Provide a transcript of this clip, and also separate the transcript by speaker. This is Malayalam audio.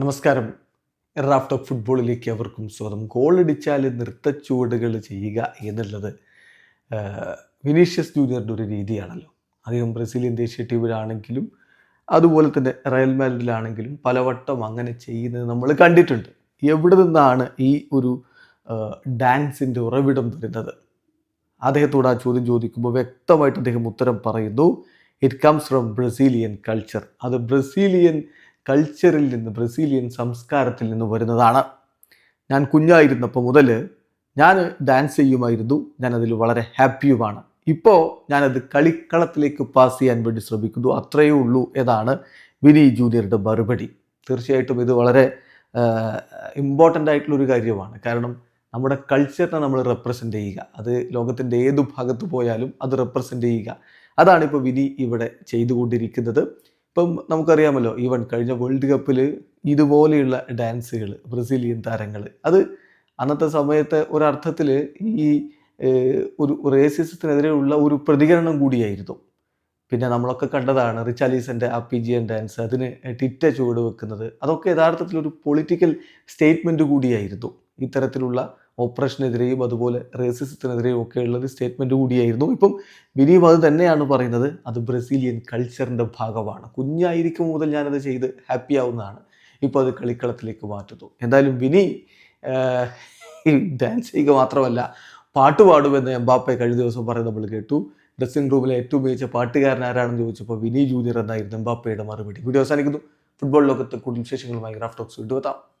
Speaker 1: നമസ്കാരം. റാഫ് ഓഫ് ഫുട്ബോളിലേക്ക് അവർക്കും സ്വാഗതം. ഗോളടിച്ചാൽ നൃത്തച്ചുവടുകൾ ചെയ്യുക എന്നുള്ളത് വിനീഷ്യസ് ജൂനിയറിന്റെ ഒരു രീതിയാണല്ലോ. അദ്ദേഹം ബ്രസീലിയൻ ദേശീയ ടീമിലാണെങ്കിലും അതുപോലെ തന്നെ റയൽ മാഡ്രിഡിലാണെങ്കിലും പലവട്ടം അങ്ങനെ ചെയ്യുന്നത് നമ്മൾ കണ്ടിട്ടുണ്ട്. എവിടെ നിന്നാണ് ഈ ഒരു ഡാൻസിന്റെ ഉറവിടം വരുന്നത്? അദ്ദേഹത്തോട് ആ ചോദ്യം ചോദിക്കുമ്പോൾ വ്യക്തമായിട്ട് അദ്ദേഹം ഉത്തരം പറയുന്നു it comes from Brazilian culture അത് ബ്രസീലിയൻ കൾച്ചറിൽ നിന്ന് ബ്രസീലിയൻ സംസ്കാരത്തിൽ നിന്ന് വരുന്നതാണ്. ഞാൻ കുഞ്ഞായിരുന്നപ്പോൾ മുതൽ ഞാൻ ഡാൻസ് ചെയ്യുമായിരുന്നു. ഞാനതിൽ വളരെ ഹാപ്പിയുമാണ് ഇപ്പോൾ ഞാനത് കളിക്കളത്തിലേക്ക് പാസ് ചെയ്യാൻ വേണ്ടി ശ്രമിക്കുന്നു. അത്രയേ ഉള്ളൂ എന്നാണ് വിനി ജൂനിയറുടെ മറുപടി. തീർച്ചയായിട്ടും ഇത് വളരെ ഇമ്പോർട്ടന്റ് ആയിട്ടുള്ളൊരു കാര്യമാണ്. കാരണം നമ്മുടെ കൾച്ചറിനെ നമ്മൾ റെപ്രസെന്റ് ചെയ്യുക. അത് ലോകത്തിന്റെ ഏതു ഭാഗത്ത് പോയാലും അത് റെപ്രസെന്റ് ചെയ്യുക. അതാണ് ഇപ്പോൾ വിനി ഇവിടെ ചെയ്തുകൊണ്ടിരിക്കുന്നത്. ഇപ്പം നമുക്കറിയാമല്ലോ ഈവൻ കഴിഞ്ഞ വേൾഡ് കപ്പിൽ ഇതുപോലെയുള്ള ഡാൻസുകൾ ബ്രസീലിയൻ താരങ്ങൾ അത് അന്നത്തെ സമയത്ത് ഒരർത്ഥത്തിൽ ഈ ഒരു റേസിസത്തിനെതിരെയുള്ള ഒരു പ്രതികരണം കൂടിയായിരുന്നു. പിന്നെ നമ്മളൊക്കെ കണ്ടതാണ് റിച്ചാലീസിന്റെ ആ പി ജി എൻ ഡാൻസ് അതിന് ടിറ്റ ചുവട് വെക്കുന്നത്. അതൊക്കെ യഥാർത്ഥത്തിൽ ഒരു പൊളിറ്റിക്കൽ സ്റ്റേറ്റ്മെന്റ് കൂടിയായിരുന്നു. ഇത്തരത്തിലുള്ള ഓപ്പറേഷനെതിരെയും അതുപോലെ റേസിസത്തിനെതിരെയും ഒക്കെ ഉള്ളത് ഒരു സ്റ്റേറ്റ്മെന്റ് കൂടിയായിരുന്നു. ഇപ്പം വിനീം അത് തന്നെയാണ് പറയുന്നത്. അത് ബ്രസീലിയൻ കൾച്ചറിന്റെ ഭാഗമാണ്. കുഞ്ഞായിരിക്കും മുതൽ ഞാനത് ചെയ്ത് ഹാപ്പി ആവുന്നതാണ്. ഇപ്പോൾ അത് കളിക്കളത്തിലേക്ക് മാറ്റുന്നു. എന്തായാലും വിനി ഡാൻസ് ചെയ്യുക മാത്രമല്ല പാട്ട് പാടുമെന്ന് എംബാപ്പെ കഴിഞ്ഞ ദിവസം പറയുന്നത് നമ്മൾ കേട്ടു. ഡ്രസ്സിംഗ് റൂമിലെ ഏറ്റവും മികച്ച പാട്ടുകാരൻ ആരാണെന്ന് ചോദിച്ചപ്പോൾ വിനി ജൂനിയർ എന്നായിരുന്നു എംബാപ്പയുടെ മറുപടി. വീഡിയോ അവസാനിക്കുന്നു. ഫുട്ബോൾ ലോകത്ത് കൂടുതൽ വിശേഷങ്ങളുമായി ഗ്രാഫ് ടോക്സ് വീണ്ടും എത്താം.